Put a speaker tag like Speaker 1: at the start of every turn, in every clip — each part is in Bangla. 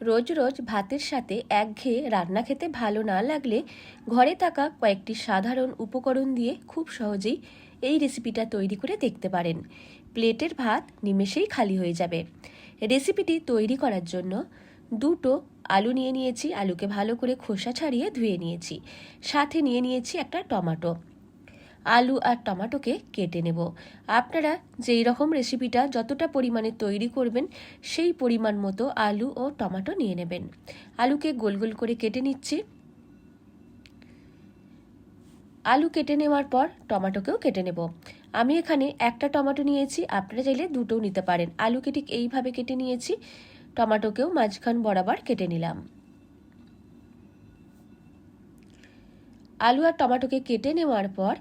Speaker 1: রোজ রোজ ভাতের সাথে একঘেয়ে রান্না খেতে ভালো না লাগলে ঘরে থাকা কয়েকটি সাধারণ উপকরণ দিয়ে খুব সহজেই এই রেসিপিটা তৈরি করে দেখতে পারেন। প্লেটের ভাত নিমেষেই খালি হয়ে যাবে। রেসিপিটি তৈরি করার জন্য দুটো আলু নিয়ে নিয়েছি, আলুকে ভালো করে খোসা ছাড়িয়ে ধুয়ে নিয়েছি। সাথে নিয়ে নিয়েছি একটা টমাটো। আলু আর টমাটোকে কেটে নেব। আপনারা যেই রকম রেসিপিটা যতটা পরিমাণে তৈরি করবেন, সেই পরিমাণ মতো আলু ও টমাটো নিয়ে নেবেন। আলুকে গোল গোল করে কেটে নিচ্ছি। আলু কেটে নেওয়ার পর টমাটোকেও কেটে নেব। আমি এখানে একটা টমাটো নিয়েছি, আপনারা চাইলে দুটোও নিতে পারেন। আলুকে ঠিক এইভাবে কেটে নিয়েছি, টমাটোকেও মাঝখান বরাবর কেটে নিলাম। আলু আর টমাটোকে কেটে নেওয়ার পর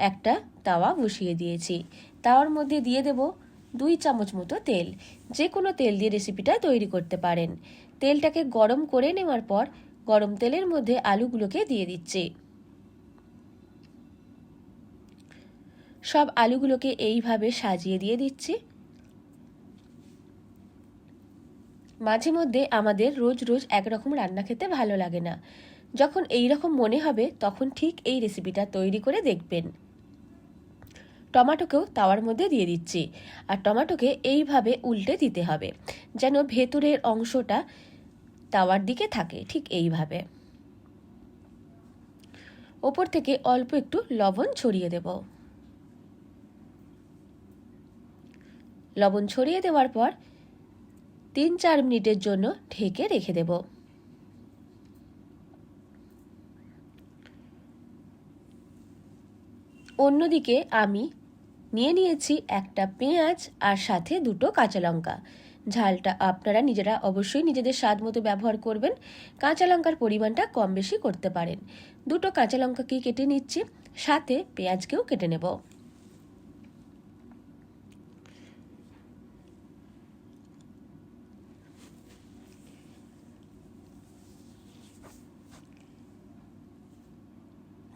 Speaker 1: একটা তাওয়া বসিয়ে দিয়েছি। তাওয়ার মধ্যে দিয়ে দেব দুই চামচ মতো তেল। যে কোনো তেল দিয়ে রেসিপিটা তৈরি করতে পারেন। তেলটাকে গরম করে নেওয়ার পর গরম তেলের মধ্যে আলুগুলোকে দিয়ে দিচ্ছি। সব আলুগুলোকে এইভাবে সাজিয়ে দিয়ে দিচ্ছি। মাঝে মধ্যে আমাদের রোজ রোজ একরকম রান্না খেতে ভালো লাগে না। যখন এই রকম মনে হবে, তখন ঠিক এই রেসিপিটা তৈরি করে দেখবেন। টমাটোকেও তাওয়ার মধ্যে দিয়ে দিচ্ছি। আর টমাটোকে এইভাবে উল্টে দিতে হবে, যেন ভেতরের অংশটা তাওয়ার দিকে থাকে, ঠিক এইভাবে। ওপর থেকে অল্প একটু লবণ ছড়িয়ে দেব। লবণ ছড়িয়ে দেওয়ার পর তিন চার মিনিটের জন্য ঢেকে রেখে দেব। অন্যদিকে আমি নিয়ে নিয়েছি একটা পেঁয়াজ আর সাথে দুটো কাঁচা লঙ্কা। ঝালটা আপনারা নিজেরা অবশ্যই নিজেদের স্বাদ মতো ব্যবহার করবেন। কাঁচা লঙ্কার পরিমাণটা কম বেশি করতে পারেন। দুটো কাঁচা লঙ্কাকেই কেটে নিচ্ছি, সাথে পেঁয়াজকেও কেটে নেব।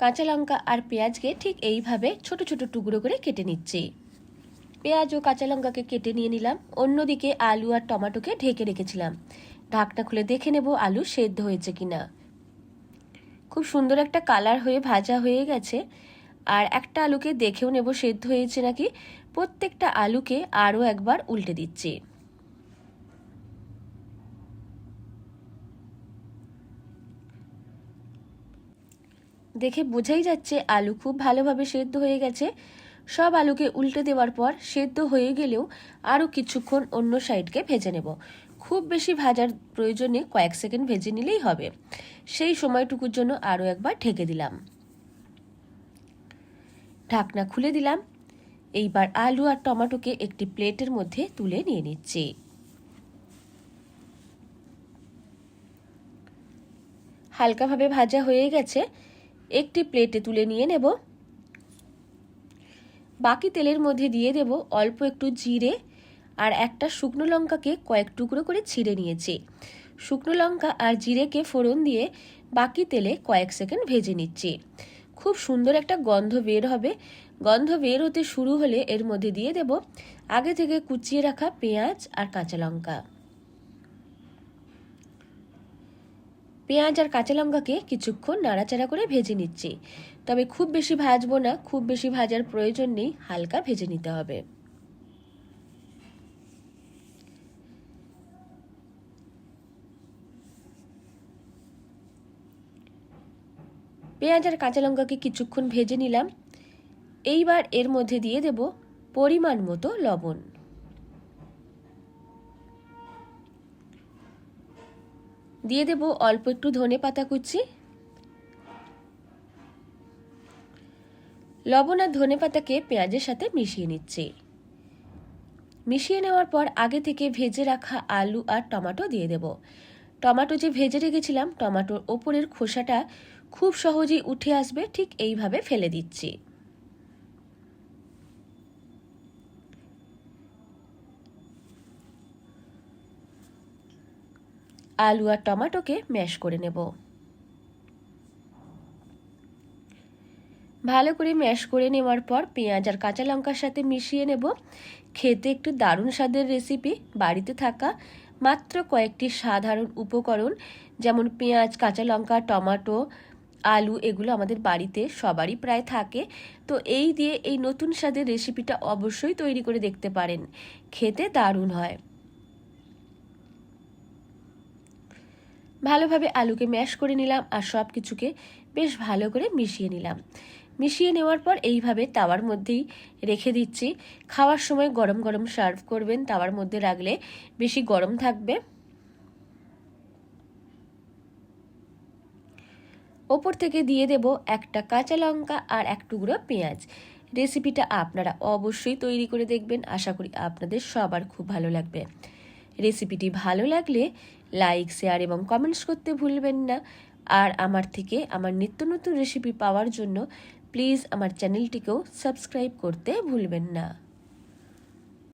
Speaker 1: কাঁচা লঙ্কা আর পেঁয়াজকে ঠিক এইভাবে ছোট ছোট টুকরো করে কেটে নিচ্ছি। পেঁয়াজ ও কাঁচা লঙ্কাকে কেটে নিয়ে নিলাম। অন্যদিকে আলু আর টমাটোকে ঢেকে রেখেছিলাম। ঢাকটা খুলে দেখে নেব আলু সেদ্ধ হয়েছে কিনা। খুব সুন্দর একটা কালার হয়ে ভাজা হয়ে গেছে। আর একটা আলুকে দেখেও নেব সেদ্ধ হয়েছে নাকি। প্রত্যেকটা আলুকে আরও একবার উল্টে দিচ্ছি। দেখে বোঝাই যাচ্ছে আলু খুব ভালোভাবে সেদ্ধ হয়ে গেছে। সব আলুকে উল্টে দেওয়ার পর সেদ্ধ হয়ে গেলেও আরও কিছুক্ষণ অন্য সাইডকে ভেজে নেব। খুব বেশি ভাজার প্রয়োজনে কয়েক সেকেন্ড ভেজে নিলেই হবে। সেই সময়টুকুর জন্য আরও একবার ঢেকে দিলাম। ঢাকনা খুলে দিলাম। এইবার আলু আর টমেটোকে একটি প্লেটের মধ্যে তুলে নিয়ে নিচ্ছি। হালকাভাবে ভাজা হয়ে গেছে। একটি প্লেটে তুলে নিয়ে নেব। বাকি তেলের মধ্যে দিয়ে দেব অল্প একটু জিরে আর একটা শুকনো লঙ্কাকে কয়েক টুকরো করে ছিঁড়ে নিয়েছি। শুকনো লঙ্কা আর জিরেকে ফোড়ন দিয়ে বাকি তেলে কয়েক সেকেন্ড ভেজে নিচ্ছি। খুব সুন্দর একটা গন্ধ বের হবে। গন্ধ বের হতে শুরু হলে এর মধ্যে দিয়ে দেব আগে থেকে কুচিয়ে রাখা পেঁয়াজ আর কাঁচা লঙ্কা। পেঁয়াজ আর কাঁচা লঙ্কাকে কিছুক্ষণ নাড়াচাড়া করে ভেজে নিচ্ছি। তবে খুব বেশি ভাজবো না, খুব বেশি ভাজার প্রয়োজন নেই, হালকা ভেজে নিতে হবে। পেঁয়াজ আর কাঁচা লঙ্কাকে কিছুক্ষণ ভেজে নিলাম। এইবার এর মধ্যে দিয়ে দেব পরিমাণ মতো লবণ। দিয়ে দেব অল্প একটু ধনে পাতা কুচি। লবণ আর ধনে পাতাকে পেঁয়াজের সাথে মিশিয়ে নিচ্ছি। মিশিয়ে নেওয়ার পর আগে থেকে ভেজে রাখা আলু আর টমাটো দিয়ে দেব। টমাটো যে ভেজে রেখেছিলাম, টমাটোর ওপরের খোসাটা খুব সহজেই উঠে আসবে, ঠিক এইভাবে ফেলে দিচ্ছি। আলু আর টমাটোকে ম্যাশ করে নেব। ভালো করে ম্যাশ করে নেওয়ার পর পেঁয়াজ আর কাঁচা লঙ্কার সাথে মিশিয়ে নেব। খেতে একটু দারুণ স্বাদের রেসিপি বাড়িতে থাকা মাত্র কয়েকটি সাধারণ উপকরণ যেমন পেঁয়াজ, কাঁচা লঙ্কা, টমেটো, আলু এগুলো আমাদের বাড়িতে সবারই প্রায় থাকে। তো এই দিয়ে এই নতুন স্বাদের রেসিপিটা অবশ্যই তৈরি করে দেখতে পারেন। খেতে দারুণ হয়। ভালোভাবে আলুকে ম্যাশ করে নিলাম আর সব কিছুকে বেশ ভালো করে মিশিয়ে নিলাম। মিশিয়ে নেওয়ার পর এইভাবে তাওয়ার মধ্যেই রেখে দিচ্ছি। খাওয়ার সময় গরম গরম সার্ভ করবেন তাওয়ার মধ্যে রাখলে বেশি গরম থাকবে। ওপর থেকে দিয়ে দেব একটা কাঁচা লঙ্কা আর এক টুকরো পেঁয়াজ। রেসিপিটা আপনারা অবশ্যই তৈরি করে দেখবেন। আশা করি আপনাদের সবার খুব ভালো লাগবে। রেসিপিটি ভালো লাগলে লাইক, শেয়ার এবং কমেন্টস করতে ভুলবেন না। আর আমার থেকে আমার নিত্য নতুন রেসিপি পাওয়ার জন্য প্লিজ আমার চ্যানেলটিকেও সাবস্ক্রাইব করতে ভুলবেন না।